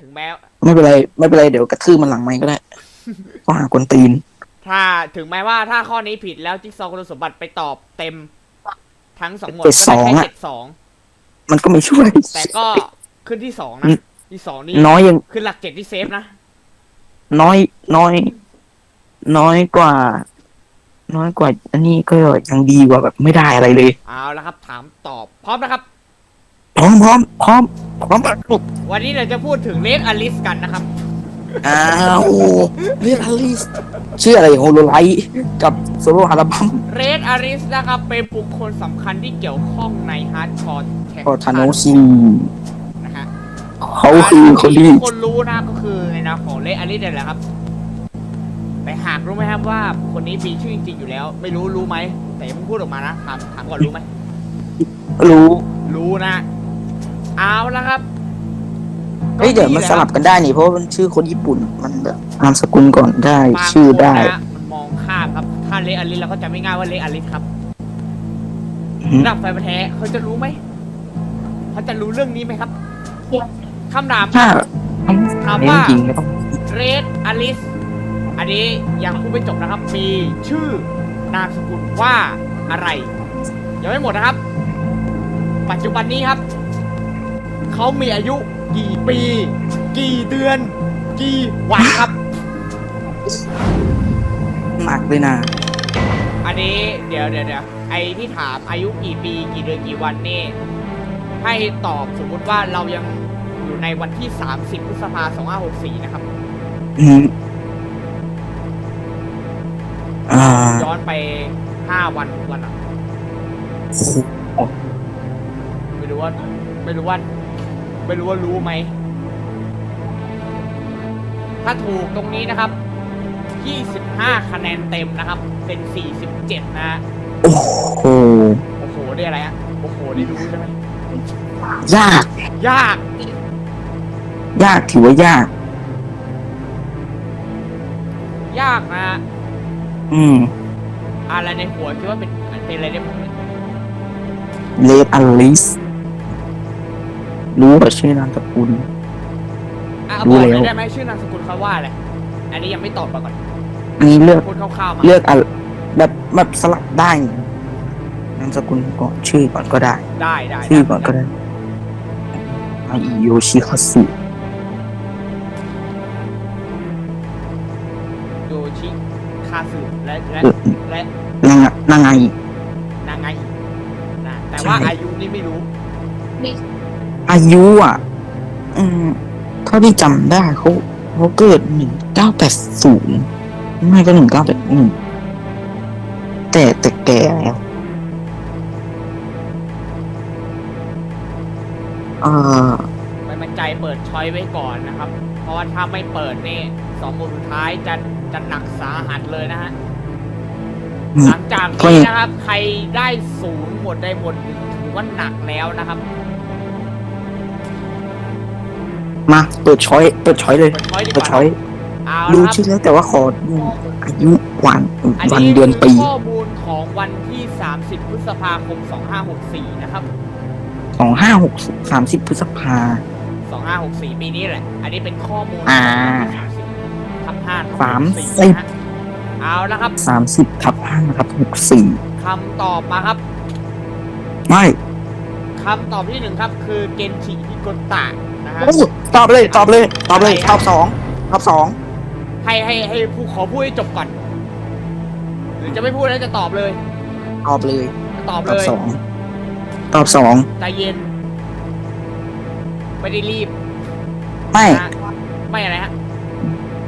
ถึงแม้ ไม่เป็นไร ไม่เป็นไร เดี๋ยวกระทืบมันหลังไม้ก็ได้ ก็หากวนตีน ถ้าถึงแม้ว่าถ้าข้อนี้ผิดแล้วจิ๊กซอว์คุณสมบัติไปตอบเต็ม ทั้งสองหมวดเจ็ดก็สได้องแค่อะเจ็ดสองมันก็ไม่ช่วย แต่ก็ขึ้นที่สองอืนะมที่สองนี่น้อยยังขึ้นหลักเจ็ดที่เซฟนะน้อยน้อย น้อยกว่า น้อยกว่า อันนี้ก็ยังดีกว่าแบบไม่ได้อะไรเลย เอาละครับ ถามตอบพร้อมนะครับพ ร้อมพร้อมพร้อมพร้อมแบบลูกวันนี้เราจะพูดถึงเลดอลิสกันนะครับ อ้าวเรียกอลิสชื่ออะไรโฮโลไลท์กับโซโลอัลบั้มเรดอลิสนะครับเป็นบุคคลสำคัญที่เกี่ยวข้องในฮาร์ดคอร์แท็กก็ทาโนชินะฮะเขาคือคนที่ทุกคนรู้นะก็คือในนามของเลดอลิสเนี่ยแหละครับ แต่หากรู้ไหมครับว่าคนนี้มีชื่อจริงๆอยู่แล้ว ไม่รู้รู้ไหมแต่ยังไม่พูดออกมานะถามถามก่อนรู้ไหมรู้รู้นะ เอาละครับเฮ้ยเดี๋ยวมันสลับกันได้นี่เพราะว่ามันชื่อคนญี่ปุ่นมันแบบนามสกุลก่อนได้บางชื่อได้คนนะมันมองข้ามครับ ถ้าเลดอลิสเราก็จะไม่ง่ายว่าเลดอลิสครับอืมระดับไฟประแท้เขาจะรู้ไหมเขาจะรู้เรื่องนี้ไหมครับคำถาม ถ้าถามเล่นว่าจริงก็ต้องเรดอลิส อันนี้ยังพูดไม่จบนะครับ มีชื่อนามสกุลว่าอะไร ยังไม่หมดนะครับ ปัจจุบันนี้ครับ เขามีอายุกี่ปี กี่เดือน กี่วันครับหนักเลยนะอันนี้เดี๋ยวเดี๋ยวเดี๋ยวไอที่ถามอายุกี่ปี กี่เดือนกี่วันนี่ให้ตอบสมมุติว่าเรายังอยู่ในวันที่ 30พฤษภาคม2564 นะครับ อืมอ่าย้อนไป 5 วันวันอะ โอ้โหไม่รู้ว่าไม่รู้ว่า ไม่รู้ว่ารู้ไหม ถ้าถูกตรงนี้นะครับ 25 คะแนนเต็มนะครับ เป็น 47 นะฮะโอ้โหโอ้โห ได้อะไรอะโอ้โห ได้รู้ใช่ไหมยาก ยาก ยากถือว่ายาก ยากนะฮะอืมอะไรในหัวคิดว่าเป็นเป็นอะไรได้บ้างเนี่ยเลดอลิส รู้ว่าชื่อนามสกุล อะรู้บอกแล้ว เลยได้ไหมชื่อนามสกุลเขาว่าอะไรอันนี้ยังไม่ตอบมาก่อนอันนี้เลือกพูดคร่าวๆมาเลือกอะแบบแบบสลับได้นามสกุลก่อนชื่อก่อนก็ได้ ได้ได้ชื่อก่อนก็ได้อาอิโยชิคัสึโยชิคาสึและและเออและนางนางไง นางไงนะแต่ว่าใช่ อายุนี่ไม่รู้ อายุอะ อืมเท่าที่จำได้เขาเขาเกิดหนึ่งเก้าแปดศูนย์ไม่ก็หนึ่งเก้าแปดหนึ่งแต่แต่แก่แล้วเออไม่มั่นใจเปิดช้อยไว้ก่อนนะครับ เพราะว่าถ้าไม่เปิดนี่สองหมวดสุดท้ายจะจะหนักสาหัสเลยนะฮะ หลังจากนี้นะครับ ใครได้ศูนย์หมวดใดหมวดหนึ่งถือว่าหนักแล้วนะครับ มาเปิดช้อยเปิดช้อยเลยเปิดช้อยดีกเปิดว่าช้อยเอารู้ละครับ ชื่อแล้วแต่ว่าขอดูอายุวันอันวันนี้เดือนคืปี ข้อมูลของวันที่ 30 พฤษภาคม 2564 นะครับ สองห้าหกสามสิบพฤษภา 2564 ปีนี้แหละ อันนี้เป็นข้อมูลอ่าทับ5ทับสามสี่สิบนะฮะเอาละครับสามสิบทับห้าครับหกสี่คำตอบมาครับไม่คำตอบที่หนึ่งครับ คือเกนชิฮิโกตะนะ ฮะโอ้ตอบเลยตอบเลยตอบเลยอะไรอะตอบสองตอบสองให้ให้ให้ผู้ขอพูดให้จบก่อน หรือจะไม่พูดแล้วจะตอบเลยตอบเลยตอบตอบเลยสองตอบสองใจเย็น ไม่ได้รีบไม่ นะฮะไม่อะไรฮะ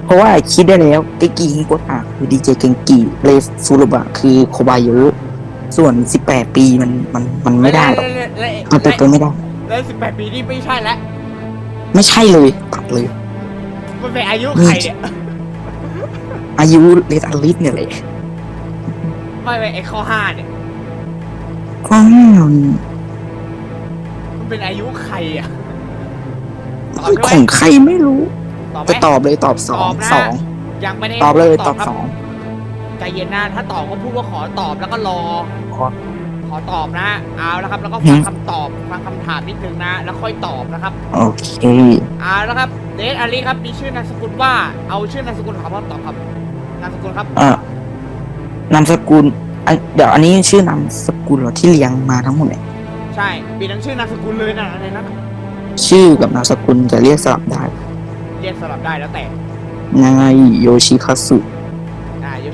เพราะว่าคิดได้แล้วเกงกีฮิโกตะคือดีเจเกงกีเลซูรุบะคือโคบายะส่วนสิบแปดปีมันมันมันไม่ได้หรอกและและมันเป็นไปไม่ได้ แล้วสิบแปดปีนี่ไม่ใช่แล้ว ไม่ใช่เลยตัดเลย มันเป็นอายุใครเนี่ยอายุเลตอลิสเนี่ยแหละไม่ไม่ไอข้อห้าเนี่ยก็มันเป็นอายุใครอะตอบคือใช่ขไหมองใครไม่รู้ตอบไหมจะตอบเลยตอบสอตองบนะสองยังไม่ได้ตอบเลยตคอบรับสองใจเย็นนะถ้าตอบก็พูดว่าขอตอบแล้วก็รอขอข ออตอบนะฮะเอาแล้วครับ แล้วก็ฟังคำตอบฟังคำถามนิดนึงนะ แล้วค่อยตอบนะครับโอเคเอาแล้วครับเดทอาลีครับมีชื่อนามสกุลว่าเอาชื่อนามสกุลของพ่อตอบครับนามสกุลครับเอ่อนามสกุลอันเดี๋ยวอันนี้ชื่อนามสกุลเหรอที่เรียงมาทั้งหมดเนี่ยใช่มีทั้งชื่อนามสกุลเลยนะในนั้นชื่อกับนามสกุลจะเรียกสลับได้ เรียกสลับได้แล้วแต่นายโยชิคัตสุอ่าโย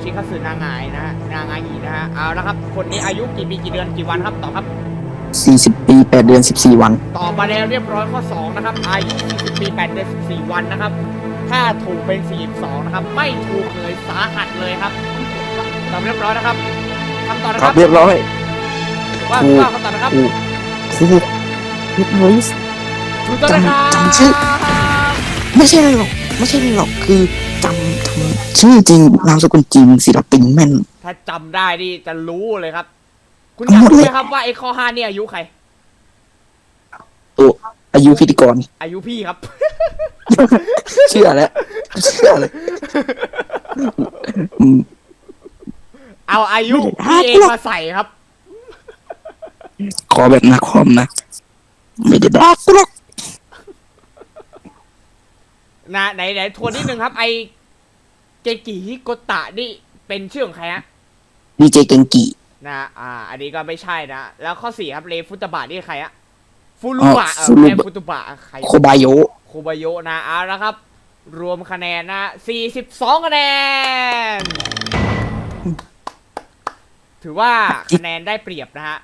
ชิคัตสึนางายนะฮะนางายีนะฮะเอาแล้วครับ คนนี้อายุกี่ปีกี่เดือนกี่วันครับตอบครับ 40 ปี 8 เดือน 14 วัน ตอบมาแล้วเรียบร้อยข้อ2นะครับอายุ40ปี8เดือน14 วันนะครับ ถ้าถูกเป็น 42 นะครับ ไม่ถูกเลยสาหัสเลยครับตอบเรียบร้อยนะครับคำตอบนะคครัรับบเรียบร้อยว่าถูกว่าคำตอบนะครับถูกถูกเรียบร้อย ถูกต้องนะครับจำจำชื่อ ไม่ใช่หรอก ไม่ใช่หรอก คือ จำจำชื่อจริงนามสกุลจริงศิลปินแม่น ถ้าจำได้นี่จะรู้เลยครับ คุณอทั้ยางกหมดรู้เลยไหมครับว่าไอ้ข้อ5เนี่ยอายุใคร ตัวอายุพิธีกร อายุพี่ครับ เชื่อแล้วเชื่อเลยอืมเอาอายุไม่ได้พี่เองหรอกมาใส่ครับ ขอแบบนักคอมนะ ไม่ได้ด่ากูหรอก นะไหนไหนทวนนิดนึงครับไอเกกิฮิโกตะนี่เป็นชื่อของใครฮะดีเจเกงกินะอ่า อันนี้ก็ไม่ใช่นะ แล้วข้อสี่ครับเลฟุตบะนี่ใครอะฟูรุบะเออเลฟุตบะใครโคบายโยโคบายโยะนะเอาละครับ รวมคะแนนนะ42คะแนน ถือว่าคะแนนได้เปรียบนะฮะ